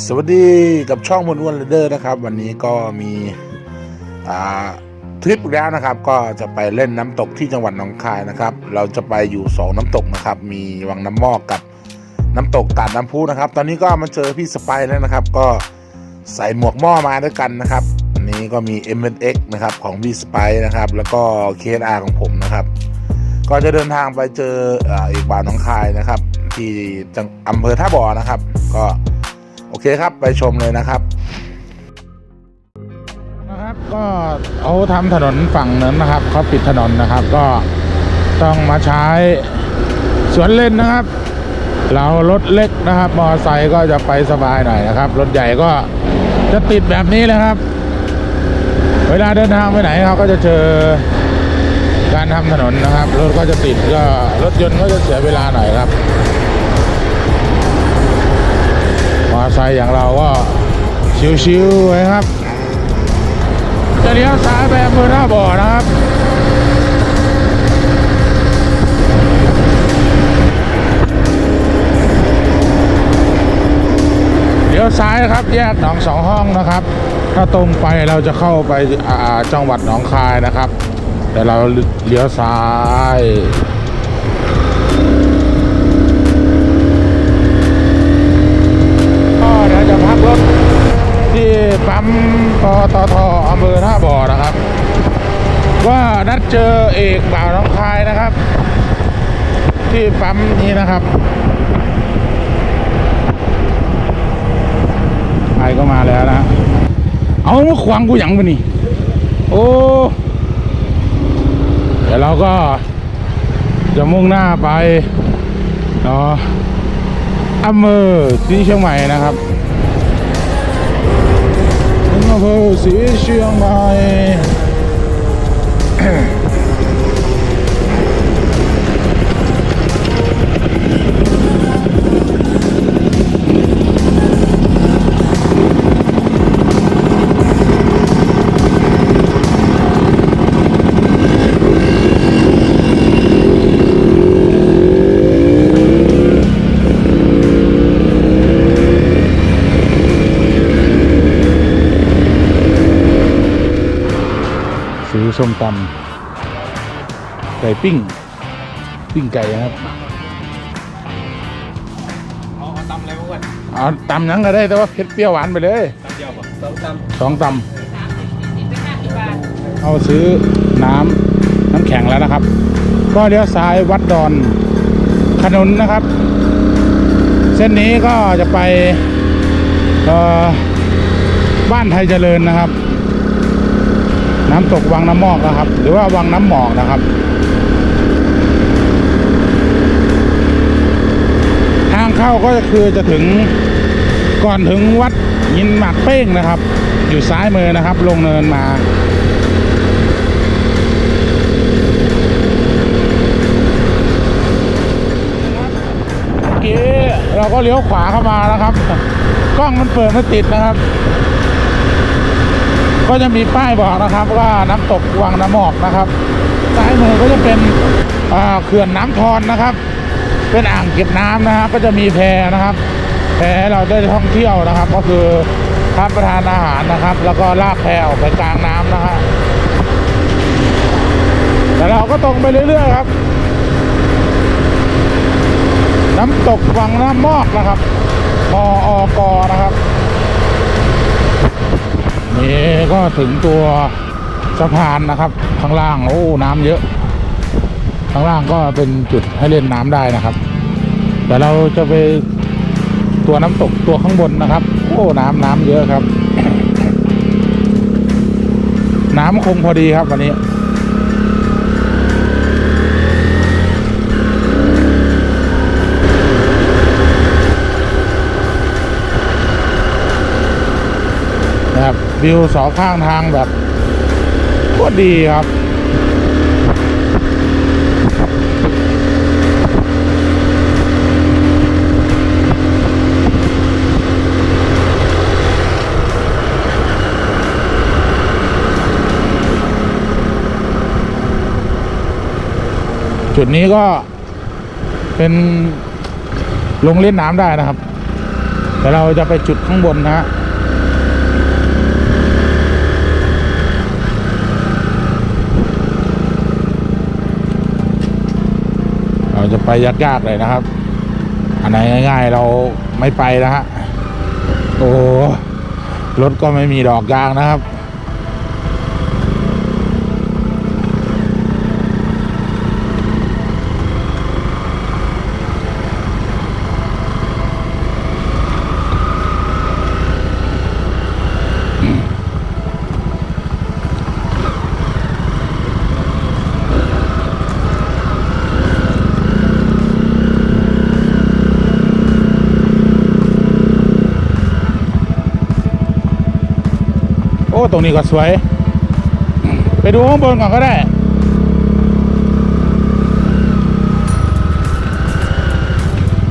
สวัสดีกับช่องมนอ้วนเดอร์นะครับ วันนี้ก็มีทริปแล้วนะครับ ก็จะไปเล่นน้ำตกที่จังหวัดหนองคายนะครับ เราจะไปอยู่สองน้ำตกนะครับ มีวังน้ำมอกกับน้ำตกตาดน้ำพุนะครับ ตอนนี้ก็มาเจอพี่สไปร์แล้วนะครับ ก็ใส่หมวกหม้อมาด้วยกันนะครับอันนี้ก็มี m x นะครับของพี่สไปร์นะครับ แล้วก็ KSR ของผมนะครับ ก็จะเดินทางไปเจออีกบ่าวหน้องคายนะครับ ที่อำเภอท่าบ่อนะครับ ก็ เคครับไปชมเลยนะครับนะครับก็เขาทำถนนฝั่งนั้นนะครับเขาปิดถนนนะครับก็ต้องมาใช้สวนเล่นนะครับ เรารถเล็กนะครับมอไซค์ก็จะไปสบายหน่อยนะครับ รถใหญ่ก็จะติดแบบนี้เลยครับ เวลาเดินทางไปไหนเขาก็จะเจอการทำถนนนะครับ รถก็จะติดก็รถยนต์ก็จะเสียเวลาหน่อยครับ มอไซค์อย่างเราก็ชิวๆไว้ครับจะเลี้ยวซ้ายไปอำเภอท่าบ่อนะครับเลี้ยวซ้ายนะครับแยกหนองสองห้องนะครับ ถ้าตรงไปเราจะเข้าไปาจังหวัดหนองคายนะครับ แต่เราเลี้ยวซ้าย ก็เดี๋ยวจะพักรถที่ ปั๊มปตทอำเภอท่าบ่อนะครับ ว่านัดเจอเอกบ่าวน้องคายนะครับ ที่ปั๊มนี้นะครับไปก็มาแล้วนะ เอามาขวางกูหยังไปนี่ โอ้เดี๋ยวเราก็จะมุ่งหน้าไปเนาะอำเภอที่เชียงใหม่นะครับ อำเภอ ตำไก่ปิ้ง ปิ้งไก่นะครับเอาเอาตำอะไรมาก่อนเอาตำหยังก็ได้แต่ว่าเผ็ดเปรี้ยวหวานไปเลย ตำเดียวป่ะสองตสองตำเอาซื้อน้ำน้ำแข็งแล้วนะครับ ก็เลี้ยวซ้ายวัดดอนขนุนนะครับ เส้นนี้ก็จะไปเอ่อบ้านไทยเจริญนะครับ น้ำตกวังน้ำมอกนะครับ หรือว่าวังน้ำหมอกนะครับ ทางเข้าก็คือจะถึงก่อนถึงวัดยินหมากเป้งนะครับ อยู่ซ้ายมือนะครับ ลงเนินมาเมื่อกี้เราก็เลี้ยวขวาเข้ามานะครับ กล้องมันเปิดไม่ติดนะครับ ก็จะมีป้ายบอกนะครับว่าน้ำตกวังน้ำหมอกนะครับซ้ายมือก็จะเป็นเขื่อนน้ำทอนนะครับ เป็นอ่างเก็บน้ำนะฮะก็จะมีแพนะครับ แพเราได้ท่องเที่ยวนะครับ ก็คือรับประทานอาหารนะครับ แล้วก็ลากแพออกไปกลางน้ำนะฮะแต่เราก็ตรงไปเรื่อยๆครับ น้ำตกวังน้ำมอกนะครับมออกนะครับ นี่ก็ถึงตัวสะพานนะครับ ข้างล่างโอ้น้ำเยอะ ข้างล่างก็เป็นจุดให้เล่นน้ำได้นะครับ แต่เราจะไปตัวน้ำตกตัวข้างบนนะครับ โอ้น้ำน้ำเยอะครับ น้ำคงพอดีครับวันนี้ วิวสองข้างทางแบบโคตรดีครับ จุดนี้ก็เป็นลงเล่นน้ำได้นะครับ แต่เราจะไปจุดข้างบนนะฮะ เราจะไปยากๆเลยนะครับ อันไหนง่ายๆเราไม่ไปนะฮะโอ้รถก็ไม่มีดอกยางนะครับ ตรงนี้ก็สวย ไปดูข้างบนก่อนก็ได้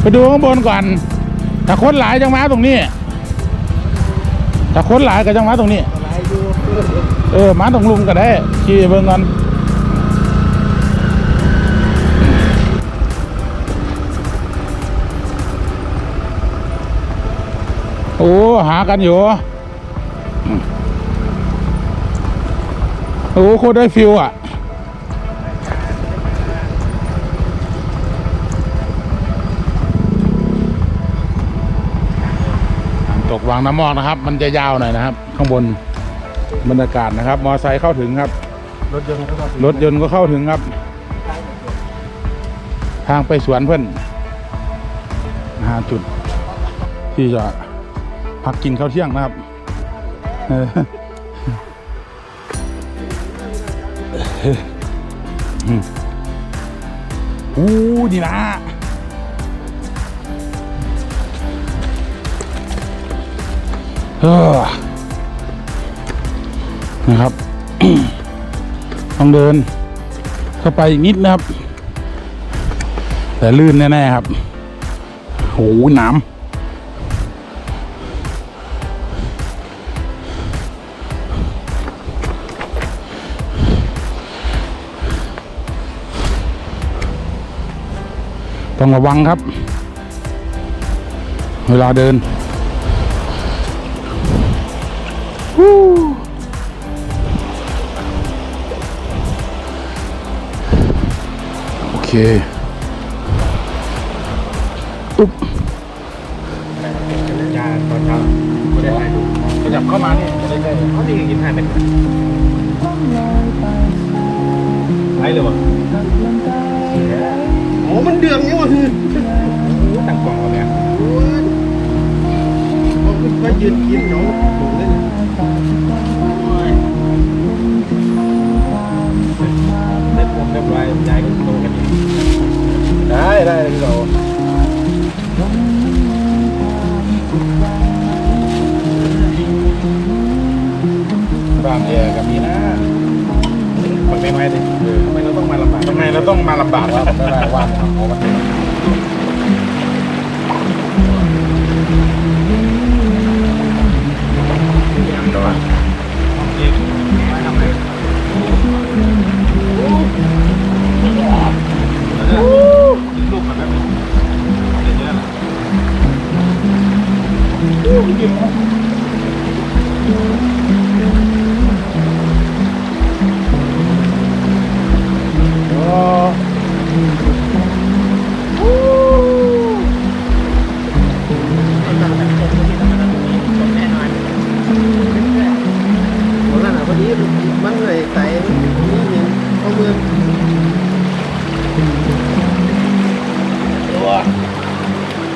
ไปดูข้างบนก่อน ถ้าคนหลายจังมาตรงนี้ ถ้าคนหลายก็จังมาตรงนี้ เออ มาตรงลุมก็ได้ขี่เบิ่งก่อนโอ้ หากันอยู่ โอ้โคตรได้ฟิลอะน้ำตกวังน้ำมอกนะครับ มันจะยาวหน่อยนะครับ ข้างบนบรรยากาศนะครับ มอไซค์เข้าถึงครับ รถยนต์ก็ต้องรถยนต์ก็เข้าถึงครับ ทางไปสวนเพื่อนหาจุด ที่จะพักกินข้าวเที่ยงนะครับ อออืมอู้ดีนะนะครับ ต้องเดิน เข้าไปอีกนิดนะครับ แต่ลื่นแน่ ๆ ครับโหหน้ำ ต้องระวังครับ เวลาเดินโอเคอุ๊บยาตอนเช้าไม่ได้ถ่ายรูขยับเข้ามานี่จะได้ใกล้เขาที่กินถ่ายเป็นไรเลยวะ อ้มันเดือดนี่วะคือตั้งกล่องเอาเนี่ยเขาขึ้นไปยืนกินเนาะถูกเลยได้ผมเรียบร้อยย้ายกันโตกันอีกได้ได้พี่เราบางแย่ก็มีนะ มันไม่ไหวเลยเออทำไมเราต้องมาลำบากทำไมเราต้องมาลำบากครับได้ได้วันเอาวันนี้ยังโดนจ